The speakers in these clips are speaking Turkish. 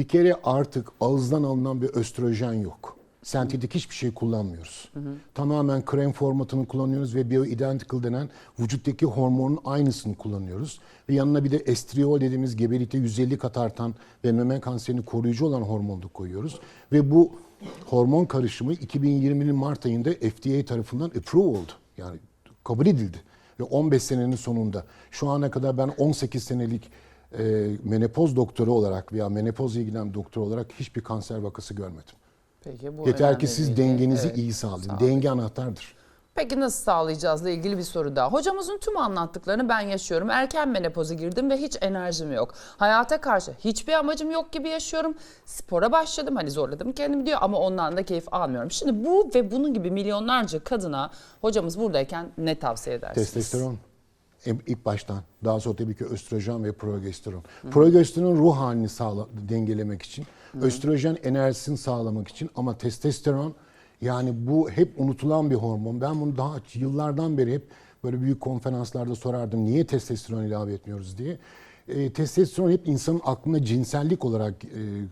Bir kere artık ağızdan alınan bir östrojen yok. Sentetik hiçbir şey kullanmıyoruz. Tamamen krem formatını kullanıyoruz ve bioidentical denen vücuttaki hormonun aynısını kullanıyoruz. Ve yanına bir de estriol dediğimiz gebelikte 150 kat artan ve meme kanserini koruyucu olan hormonu da koyuyoruz. Ve bu hormon karışımı 2020'nin Mart ayında FDA tarafından approve oldu. Yani kabul edildi. Ve 15 senenin sonunda şu ana kadar ben 18 senelik e, menopoz doktoru olarak veya menopozla ilgilenen doktor olarak hiçbir kanser vakası görmedim. Peki bu Yeter ki siz dengenizi Evet, iyi sağlayın. sağlayın. Denge anahtardır. Peki nasıl sağlayacağızla ilgili bir soru daha. Hocamızın tüm anlattıklarını ben yaşıyorum. Erken menopoza girdim ve hiç enerjim yok. Hayata karşı hiçbir amacım yok gibi yaşıyorum. Spora başladım hani zorladım kendimi diyor ama ondan da keyif almıyorum. Şimdi bu ve bunun gibi milyonlarca kadına hocamız buradayken ne tavsiye edersiniz? Testosteron ilk baştan. Daha sonra tabii ki östrojen ve progesteron. Progesteron ruh halini sağla, dengelemek için. Östrojen enerjisini sağlamak için ama testosteron yani bu hep unutulan bir hormon. Ben bunu daha yıllardan beri hep böyle büyük konferanslarda sorardım. Niye testosteron ilave etmiyoruz diye. E, testosteron hep insanın aklına cinsellik olarak e,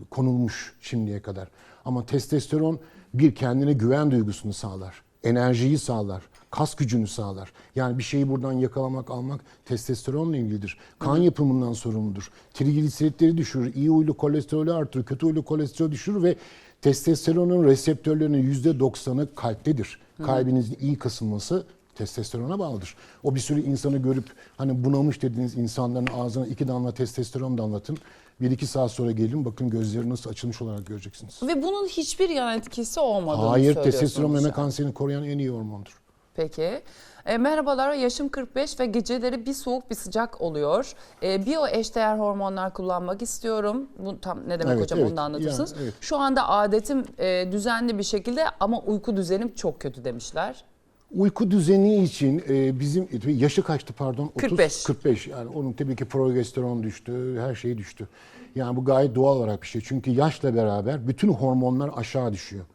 konulmuş şimdiye kadar. Ama testosteron bir kendine güven duygusunu sağlar. Enerjiyi sağlar. Kas gücünü sağlar. Yani bir şeyi buradan yakalamak, almak testosteronla ilgilidir. Kan yapımından sorumludur. Trigliseritleri düşürür. iyi huylu kolesterolü artırır. Kötü huylu kolesterolü düşürür ve testosteronun reseptörlerinin %90'ı kalptedir. Kalbinizin iyi kasılması testosterona bağlıdır. O bir sürü insanı görüp hani bunamış dediğiniz insanların ağzına iki damla testosteron damlatın. Bir iki saat sonra gelin bakın gözleri nasıl açılmış olarak göreceksiniz. Ve bunun hiçbir yan etkisi olmadığını Hayır testosteron meme kanserini koruyan en iyi hormondur. Peki. E, merhabalar, yaşım 45 ve geceleri bir soğuk bir sıcak oluyor. E, biyo eşdeğer hormonlar kullanmak istiyorum. Bu tam ne demek Evet, hocam evet. onu da anlatırsınız. Yani, evet. Şu anda adetim e, düzenli bir şekilde ama uyku düzenim çok kötü demişler. Uyku düzeni için e, bizim yaşı kaçtı pardon? 30, 45. 45. Yani onun tabii ki progesteron düştü, her şey düştü. Yani bu gayet doğal olarak bir şey. Çünkü yaşla beraber bütün hormonlar aşağı düşüyor.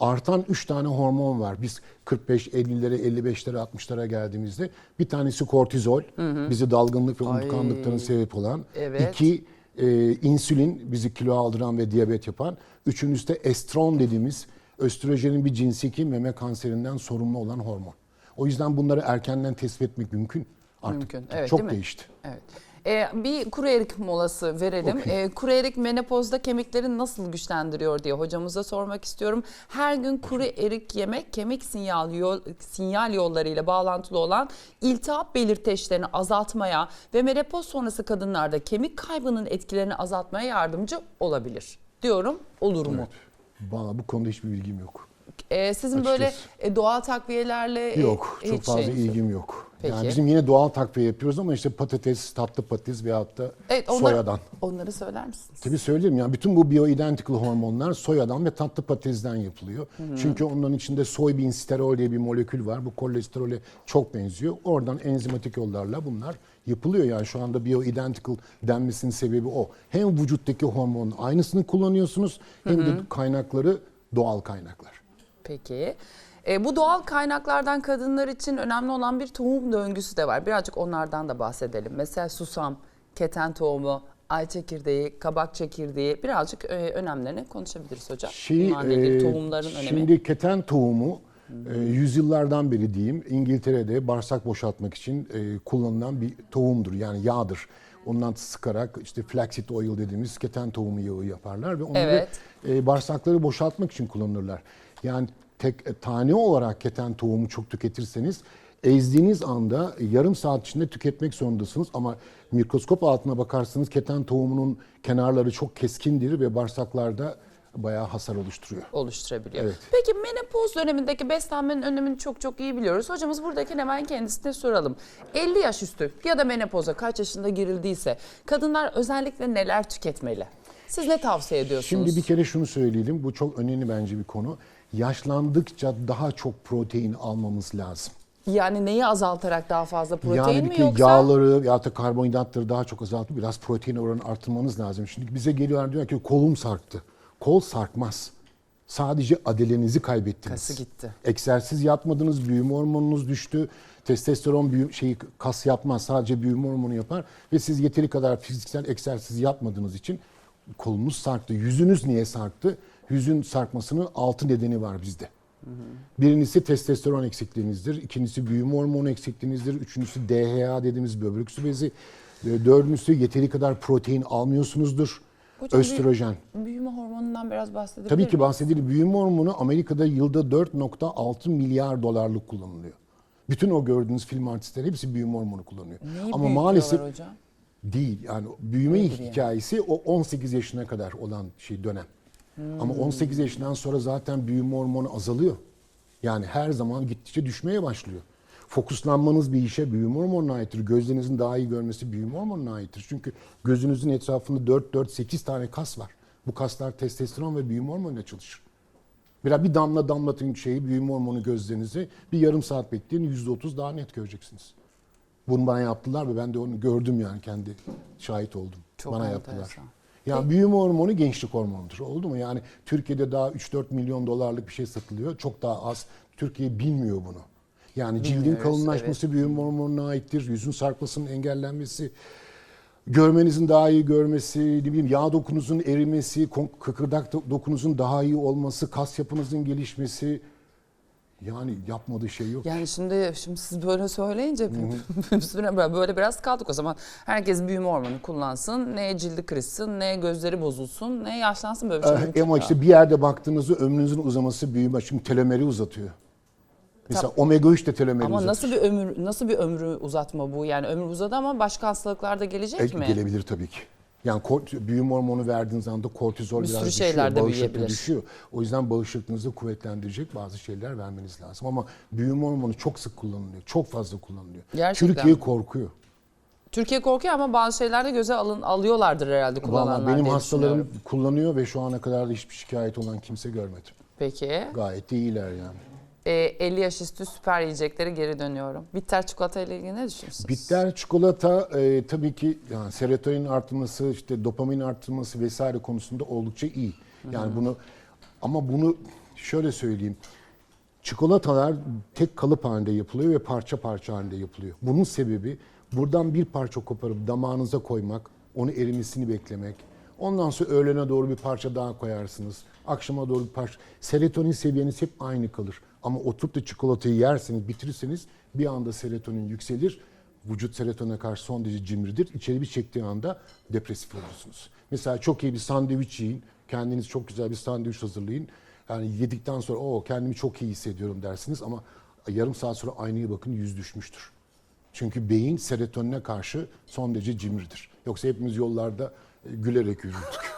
Artan 3 tane hormon var. Biz 45, 50'lere, 55'lere, 60'lara geldiğimizde bir tanesi kortizol, bizi dalgınlık ve unutkanlıkların sebep olan. Evet. İki, e, insülin bizi kilo aldıran ve diyabet yapan. Üçüncüsü de estron dediğimiz östrojenin bir cinsi ki meme kanserinden sorumlu olan hormon. O yüzden bunları erkenden tespit etmek mümkün. Artık Mümkün, evet, çok değişti. Evet. E, bir kuru erik molası verelim. Okey. E, kuru erik menopozda kemikleri nasıl güçlendiriyor diye hocamıza sormak istiyorum. Her gün kuru erik yemek kemik sinyal, yol, sinyal yollarıyla bağlantılı olan iltihap belirteçlerini azaltmaya ve menopoz sonrası kadınlarda kemik kaybının etkilerini azaltmaya yardımcı olabilir. Diyorum olur mu? Valla bu konuda hiçbir bilgim yok. E, sizin Açıkçası. böyle e, doğal takviyelerle e, Yok, çok hiç fazla şeyiniz yok. ilgim yok. Peki. Yani bizim yine doğal takviye yapıyoruz ama işte patates, tatlı patates veyahut da Evet, onlar- soyadan. Onları söyler misiniz? Tabii söyleyeyim yani bütün bu bioidentical hormonlar soyadan ve tatlı patatesden yapılıyor. Çünkü onların içinde soybean diye bir molekül var. Bu kolesterole çok benziyor. Oradan enzimatik yollarla bunlar yapılıyor. Yani şu anda bioidentical denmesinin sebebi o. Hem vücuttaki hormonun aynısını kullanıyorsunuz hem de kaynakları doğal kaynaklar. Peki. E, bu doğal kaynaklardan kadınlar için önemli olan bir tohum döngüsü de var. Birazcık onlardan da bahsedelim. Mesela susam, keten tohumu, ay çekirdeği, kabak çekirdeği birazcık e, önemlerini konuşabiliriz hocam. Şey, Bunlarla ilgili e, tohumların önemi. Şimdi keten tohumu e, yüzyıllardan beri diyeyim İngiltere'de bağırsak boşaltmak için e, kullanılan bir tohumdur. Yani yağdır. Ondan sıkarak işte flaxseed oil dediğimiz keten tohumu yağı yaparlar ve onları Evet. e, bağırsakları boşaltmak için kullanırlar. Yani tek e, tane olarak keten tohumu çok tüketirseniz ezdiğiniz anda yarım saat içinde tüketmek zorundasınız ama mikroskop altına bakarsanız keten tohumunun kenarları çok keskindir ve bağırsaklarda bayağı hasar oluşturuyor. oluşturabiliyor. Evet. Peki menopoz dönemindeki beslenmenin önemini çok çok iyi biliyoruz. Hocamız buradaki hemen kendisine soralım. 50 yaş üstü ya da menopoza kaç yaşında girildiyse kadınlar özellikle neler tüketmeli? Siz ne tavsiye ediyorsunuz? Şimdi bir kere şunu söyleyelim. Bu çok önemli bence bir konu. Yaşlandıkça daha çok protein almamız lazım. Yani neyi azaltarak daha fazla protein yani mi yoksa? yağları ya da karbonhidratları daha çok azaltıp biraz protein oranını arttırmanız lazım. Şimdi bize geliyorlar diyor ki kolum sarktı. Kol sarkmaz. Sadece adelenizi kaybettiniz. Kası gitti. Egzersiz yapmadınız, büyüme hormonunuz düştü. Testosteron büyü, şeyi kas yapmaz, sadece büyüme hormonu yapar ve siz yeteri kadar fiziksel egzersiz yapmadığınız için kolunuz sarktı. Yüzünüz niye sarktı? Yüzün sarkmasının altı nedeni var bizde. Birincisi testosteron eksikliğinizdir. ikincisi büyüme hormonu eksikliğinizdir. Üçüncüsü DHA dediğimiz böbrek üstü bezi. Dördüncüsü yeteri kadar protein almıyorsunuzdur. Hocam Östrojen. Büyüme hormonundan biraz bahsedebilir Tabii ki miyiz? bahsedilir. Büyüme hormonu Amerika'da yılda 4.6 milyar dolarlık kullanılıyor. Bütün o gördüğünüz film artistleri hepsi büyüme hormonu kullanıyor. Neyi Ama maalesef hocam? değil. Yani büyüme Nedir yani? hikayesi o 18 yaşına kadar olan şey dönem. Ama 18 yaşından sonra zaten büyüme hormonu azalıyor. Yani her zaman gittikçe düşmeye başlıyor. Fokuslanmanız bir işe büyüme hormonuna aittir. Gözlerinizin daha iyi görmesi büyüme hormonuna aittir. Çünkü gözünüzün etrafında 4-4-8 tane kas var. Bu kaslar testosteron ve büyüme hormonuyla çalışır. Biraz bir damla damlatın şeyi büyüme hormonu gözlerinize bir yarım saat bekleyin %30 daha net göreceksiniz. Bunu bana yaptılar ve ben de onu gördüm yani kendi şahit oldum. Çok bana enteresan. yaptılar. Ya büyüme hormonu gençlik hormonudur. Oldu mu? Yani Türkiye'de daha 3-4 milyon dolarlık bir şey satılıyor. Çok daha az. Türkiye bilmiyor bunu. Yani cildin Bilmiyoruz, kalınlaşması büyüme hormonuna aittir. Yüzün sarkmasının engellenmesi, görmenizin daha iyi görmesi, ne bileyim yağ dokunuzun erimesi, kıkırdak do- dokunuzun daha iyi olması, kas yapınızın gelişmesi. Yani yapmadığı şey yok. Yani şimdi şimdi siz böyle söyleyince üstüne böyle- biraz kaldık o zaman. Herkes büyüme hormonu kullansın. Ne cildi kırışsın, ne gözleri bozulsun, ne yaşlansın böyle bir şey. Eh, mümkün Ama işte bir yerde baktığınızda ömrünüzün uzaması büyüme çünkü telomeri uzatıyor. Mesela omega 3 de telomeri Ama uzatır. nasıl bir ömür nasıl bir ömrü uzatma bu? Yani ömür uzadı ama başka hastalıklar da gelecek E, mi? Gelebilir tabii ki. Yani büyüme hormonu verdiğiniz anda kortizol Bir biraz sürü düşüyor. bağışıklık düşüyor. O yüzden bağışıklığınızı kuvvetlendirecek bazı şeyler vermeniz lazım. Ama büyüme hormonu çok sık kullanılıyor. Çok fazla kullanılıyor. Gerçekten. Türkiye korkuyor. Türkiye korkuyor ama bazı şeyler de göze alın alıyorlardır herhalde kullananlar Vallahi benim hastalarım kullanıyor ve şu ana kadar da hiçbir şikayet olan kimse görmedim. Peki. Gayet iyiler yani. E, 50 yaş üstü süper yiyeceklere geri dönüyorum. Bitter çikolata ile ilgili ne düşünüyorsunuz? Bitter çikolata e, tabii ki yani serotonin artması, işte dopamin artması vesaire konusunda oldukça iyi. Yani bunu ama bunu şöyle söyleyeyim. Çikolatalar tek kalıp halinde yapılıyor ve parça parça halinde yapılıyor. Bunun sebebi buradan bir parça koparıp damağınıza koymak, onu erimesini beklemek. Ondan sonra öğlene doğru bir parça daha koyarsınız. Akşama doğru bir parça. Serotonin seviyeniz hep aynı kalır. Ama oturup da çikolatayı yerseniz, bitirirseniz bir anda serotonin yükselir. Vücut serotonine karşı son derece cimridir. İçeri bir çektiği anda depresif olursunuz. Mesela çok iyi bir sandviç yiyin. Kendiniz çok güzel bir sandviç hazırlayın. Yani yedikten sonra o kendimi çok iyi hissediyorum dersiniz ama yarım saat sonra aynaya bakın yüz düşmüştür. Çünkü beyin serotonine karşı son derece cimridir. Yoksa hepimiz yollarda gülerek yürürdük.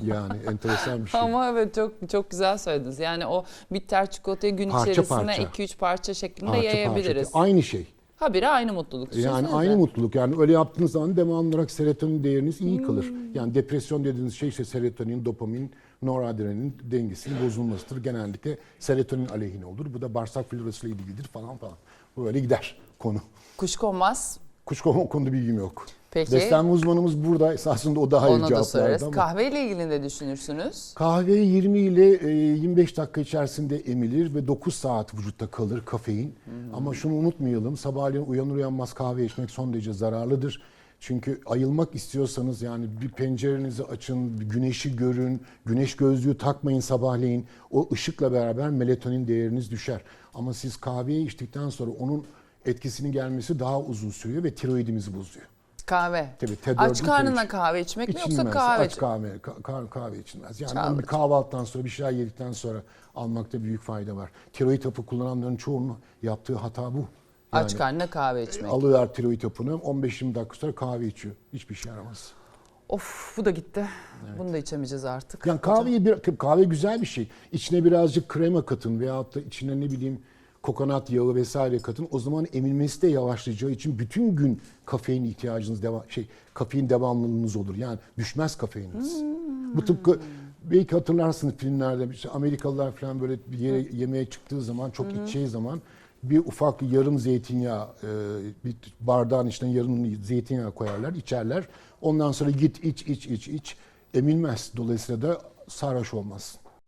yani enteresan bir şey. Ama evet çok çok güzel söylediniz. Yani o bitter çikolatayı gün Parça içerisine parça. 2-3 parça şeklinde Parça parça. yayabiliriz. Aynı şey. Habire aynı mutluluk. Yani aynı mutluluk. Yani öyle yaptığınız zaman devamlı olarak serotonin değeriniz iyi kalır. Hmm. Yani depresyon dediğiniz şey işte serotonin, dopamin, noradrenalin dengesinin bozulmasıdır. Genellikle serotonin aleyhine olur. Bu da bağırsak florasıyla ilgilidir falan falan. Böyle gider konu. Kuşkonmaz. O konuda bilgim yok. Peki. Beslenme uzmanımız burada. Esasında o daha iyi Onu da sorarız. ama. Kahve ile ilgili ne düşünürsünüz? Kahve 20 ile e, 25 dakika içerisinde emilir ve 9 saat vücutta kalır kafein. Ama şunu unutmayalım. Sabahleyin uyanır uyanmaz kahve içmek son derece zararlıdır. Çünkü ayılmak istiyorsanız yani bir pencerenizi açın, bir güneşi görün, güneş gözlüğü takmayın sabahleyin. O ışıkla beraber melatonin değeriniz düşer. Ama siz kahveyi içtikten sonra onun etkisinin gelmesi daha uzun sürüyor ve tiroidimizi bozuyor. Kahve. Tabii, T4'ün Aç karnına T3. kahve içmek mi yoksa kahve? Aç kahve, ka- ka- kahve içilmez. Yani Çağladı. onu bir kahvaltıdan sonra bir şeyler yedikten sonra almakta büyük fayda var. Tiroid hapı kullananların çoğunun yaptığı hata bu. Yani Aç karnına kahve içmek. alıyorlar tiroid hapını 15-20 dakika sonra kahve içiyor. Hiçbir şey yaramaz. Of bu da gitti. Bunu da içemeyeceğiz artık. Yani kahveyi bir, kahve güzel bir şey. İçine birazcık krema katın veyahut da içine ne bileyim kokonat yağı vesaire katın. O zaman emilmesi de yavaşlayacağı için bütün gün kafein ihtiyacınız deva şey kafein devamlılığınız olur. Yani düşmez kafeininiz. Bu tıpkı belki hatırlarsınız filmlerde işte Amerikalılar falan böyle bir yere yemeğe çıktığı zaman çok içeceği zaman bir ufak yarım zeytinyağı e, bir bardağın içine yarım zeytinyağı koyarlar, içerler. Ondan sonra git iç iç iç iç emilmez. Dolayısıyla da sarhoş olmaz.